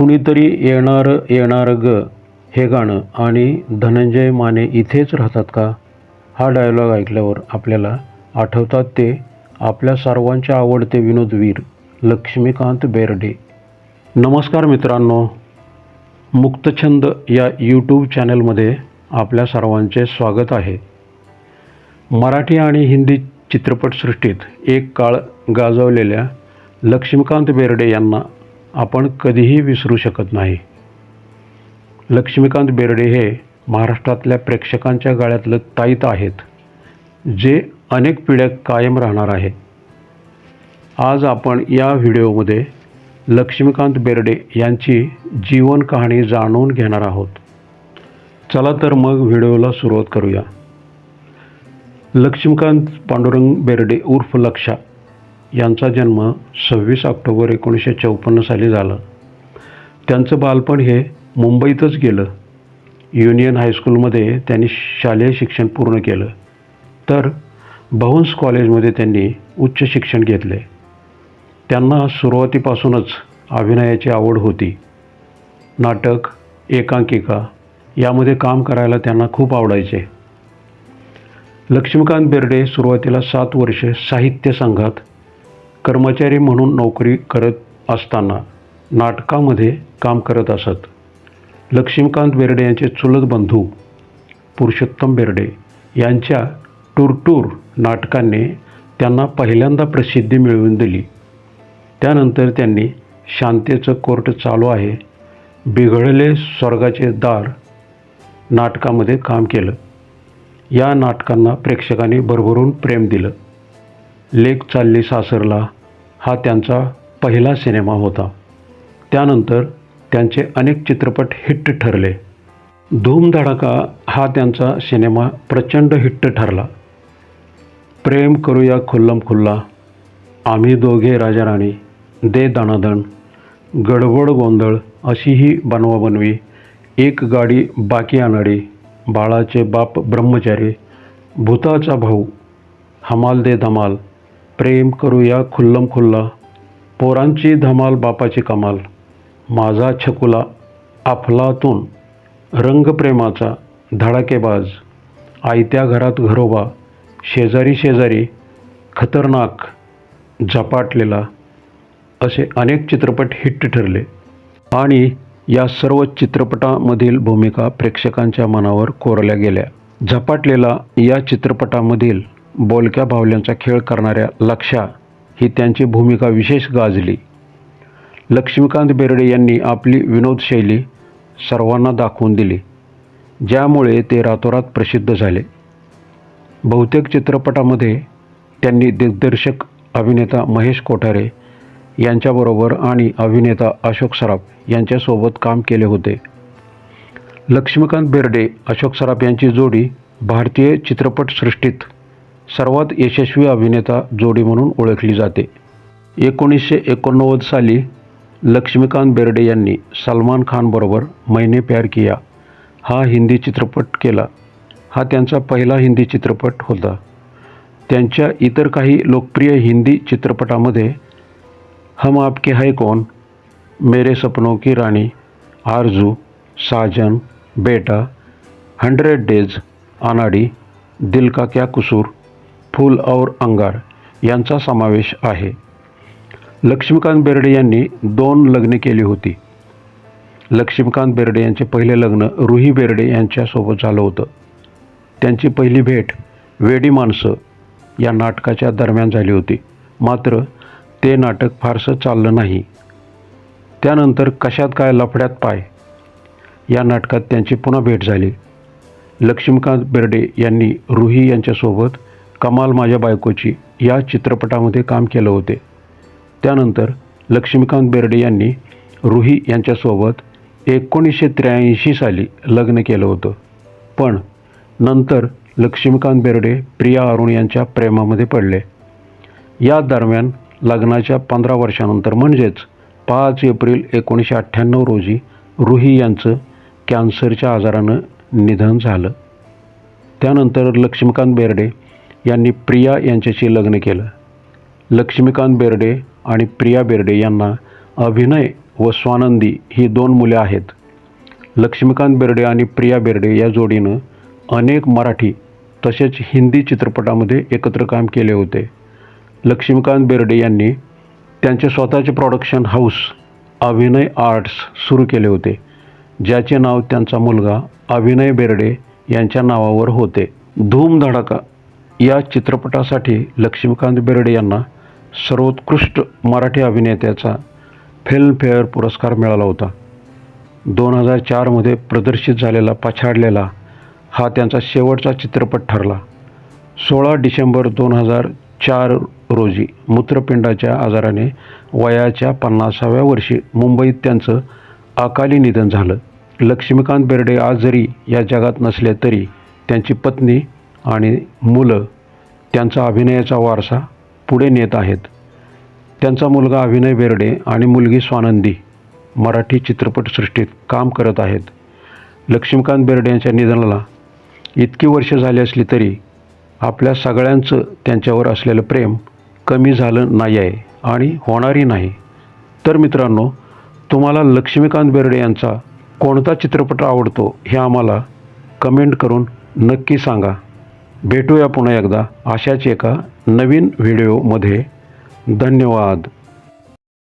कुणीतरी येणार येणार ग हे गाणं. आणि धनंजय माने इथेच राहतात का? हा डायलॉग ऐकल्यावर आपल्याला आठवतात ते आपल्या सर्वांचे आवडते विनोदवीर लक्ष्मीकांत बेर्डे. नमस्कार मित्रांनो. मुक्तछंद या यूट्यूब चॅनलमध्ये आपल्या सर्वांचे स्वागत आहे. मराठी आणि हिंदी चित्रपटसृष्टीत एक काळ गाजवलेल्या लक्ष्मीकांत बेर्डे यांना आपण कधीही विसरू शकत नाही. लक्ष्मीकांत बेर्डे हे महाराष्ट्रातल्या प्रेक्षकांच्या गाळ्यातलं ताईत आहेत जे अनेक पिढ्या कायम राहणार आहे आज आपण या व्हिडिओमध्ये लक्ष्मीकांत बेर्डे यांची जीवन कहाणी जाणून घेणार आहोत. चला तर मग व्हिडिओला सुरुवात करूया. लक्ष्मीकांत पांडुरंग बेर्डे उर्फ लक्षा यांचा जन्म सव्वीस ऑक्टोबर एकोणीसशे चौपन्न साली झाला. त्यांचं बालपण हे मुंबईतच गेलं. युनियन हायस्कूलमध्ये त्यांनी शालेय शिक्षण पूर्ण केलं. तर बहुंस कॉलेजमध्ये त्यांनी उच्च शिक्षण घेतले. त्यांना सुरुवातीपासूनच अभिनयाची आवड होती. नाटक एकांकिका यामध्ये काम करायला त्यांना खूप आवडायचे. लक्ष्मीकांत बेर्डे सुरुवातीला सात वर्षे साहित्य संघात कर्मचारी म्हणून नोकरी करत असताना नाटकामध्ये काम करत असत. लक्ष्मीकांत बेर्डे यांचे चुलत बंधू पुरुषोत्तम बेर्डे यांच्या टूरटूर नाटकांनी त्यांना पहिल्यांदा प्रसिद्धी मिळवून दिली. त्यानंतर त्यांनी शांतेचं कोर्ट चालू आहे बिघडले स्वर्गाचे दार नाटकामध्ये काम केलं. या नाटकांना प्रेक्षकांनी भरभरून प्रेम दिलं. लेक चालली सासरला. हा त्यांचा पहिला सिनेमा होता. त्यानंतर त्यांचे अनेक चित्रपट हिट्ट ठरले. धूमधडाका हा त्यांचा सिनेमा प्रचंड हिट्ट ठरला. प्रेम करूया खुल्लम खुल्ला आम्ही दोघे राजाराणी दे दणादण गडबड गोंधळ अशीही बनवाबनवी एक गाडी बाकी आणाडी बाळाचे बाप ब्रह्मचारी भूताचा भाऊ हमाल दे धमाल प्रेम करूया खुल्लम खुल्ला. पोरांची धमाल बापाची कमाल. माझा छकुला अफलातून. रंगप्रेमाचा धडाकेबाज. आयत्या घरात घरोबा. शेजारी शेजारी खतरनाक झपाटलेला असे अनेक चित्रपट हिट ठरले. आणि या सर्व चित्रपटामधील भूमिका प्रेक्षकांच्या मनावर कोरल्या गेल्या. झपाटलेला या चित्रपटामधील बोलक्या बावल्यांचा खेळ करणाऱ्या लक्षा ही त्यांची भूमिका विशेष गाजली. लक्ष्मीकांत बेर्डे यांनी आपली विनोदशैली सर्वांना दाखवून दिली ज्यामुळे ते रातोरात प्रसिद्ध झाले. बहुतेक चित्रपटामध्ये त्यांनी दिग्दर्शक अभिनेता महेश कोठारे यांच्याबरोबर आणि अभिनेता अशोक सराफ यांच्यासोबत काम केले होते. लक्ष्मीकांत बेर्डे अशोक सराफ यांची जोडी भारतीय चित्रपटसृष्टीत सर्वात यशस्वी अभिनेता जोडी म्हणून ओळखली जाते. एकोणीसशे एकोणनव्वद साली लक्ष्मीकांत बेर्डे यांनी सलमान खानबरोबर मैने प्यार किया. हा हिंदी चित्रपट केला. हा त्यांचा पहिला हिंदी चित्रपट होता. त्यांच्या इतर काही लोकप्रिय हिंदी चित्रपटामध्ये हम आपके है कौन मेरे सपनों की राणी आरजू साजन बेटा हंड्रेड डेज अनाडी दिल का क्या कुसूर फूल और अंगार यांचा समावेश आहे. लक्ष्मीकांत बेर्डे यांनी दोन लग्ने केली होती. लक्ष्मीकांत बेर्डे यांचे पहिले लग्न रुही बेर्डे यांच्यासोबत झालं होतं. त्यांची पहिली भेट वेडी माणसं या नाटकाच्या दरम्यान झाली होती. मात्र ते नाटक फारसं चाललं नाही. त्यानंतर कशात काय लफड्यात पाय? या नाटकात त्यांची पुन्हा भेट झाली. लक्ष्मीकांत बेर्डे यांनी रुही यांच्यासोबत कमाल माझ्या बायकोची या चित्रपटामध्ये काम केलं होते. त्यानंतर लक्ष्मीकांत बेर्डे यांनी रुही यांच्यासोबत एकोणीसशे त्र्याऐंशी साली लग्न केलं होतं. पण नंतर लक्ष्मीकांत बेर्डे प्रिया अरुण यांच्या प्रेमामध्ये पडले. या दरम्यान लग्नाच्या पंधरा वर्षानंतर म्हणजेच पाच एप्रिल एकोणीसशे अठ्ठ्याण्णव रोजी रुही यांचं कॅन्सरच्या आजारानं निधन झालं. त्यानंतर लक्ष्मीकांत बेर्डे यांनी प्रिया यांच्याशी लग्न केलं. लक्ष्मीकांत बेर्डे आणि प्रिया बेर्डे यांना अभिनय व स्वानंदी ही दोन मुले आहेत. लक्ष्मीकांत बेर्डे आणि प्रिया बेर्डे या जोडीनं अनेक मराठी तसेच हिंदी चित्रपटामध्ये एकत्र काम केले होते. लक्ष्मीकांत बेर्डे यांनी त्यांचे स्वतःचे प्रॉडक्शन हाऊस अभिनय आर्ट्स सुरू केले होते ज्याचे नाव त्यांचा मुलगा अभिनय बेर्डे यांच्या नावावर होते. धूम धडाका या चित्रपटासाठी लक्ष्मीकांत बेर्डे यांना सर्वोत्कृष्ट मराठी अभिनेत्याचा फिल्मफेअर पुरस्कार मिळाला होता. दोन हजार चारमध्ये प्रदर्शित झालेला पछाडलेला हा त्यांचा शेवटचा चित्रपट ठरला. सोळा डिसेंबर दोन हजार चार रोजी मूत्रपिंडाच्या आजाराने वयाच्या पन्नासाव्या वर्षी मुंबईत त्यांचं अकाली निधन झालं. लक्ष्मीकांत बेर्डे आज जरी या जगात नसले तरी त्यांची पत्नी आणि मुलं त्यांचा अभिनयाचा वारसा पुढे नेत आहेत. त्यांचा मुलगा अभिनय बेर्डे आणि मुलगी स्वानंदी मराठी चित्रपटसृष्टीत काम करत आहेत. लक्ष्मीकांत बेर्डे यांच्या निधनाला इतकी वर्ष झाली असली तरी आपल्या सगळ्यांचं त्यांच्यावर असलेलं प्रेम कमी झालं नाही आहे आणि होणारही नाही. तर मित्रांनो तुम्हाला लक्ष्मीकांत बेर्डे यांचा कोणता चित्रपट आवडतो हे आम्हाला कमेंट करून नक्की सांगा. भेटूया पुन्हा एकदा. अशाच एका नवीन व्हिडिओमध्ये. धन्यवाद.